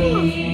Thank you.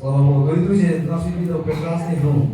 Слава Богу. Дорогі друзі, нас відвідав прекрасний. Ну,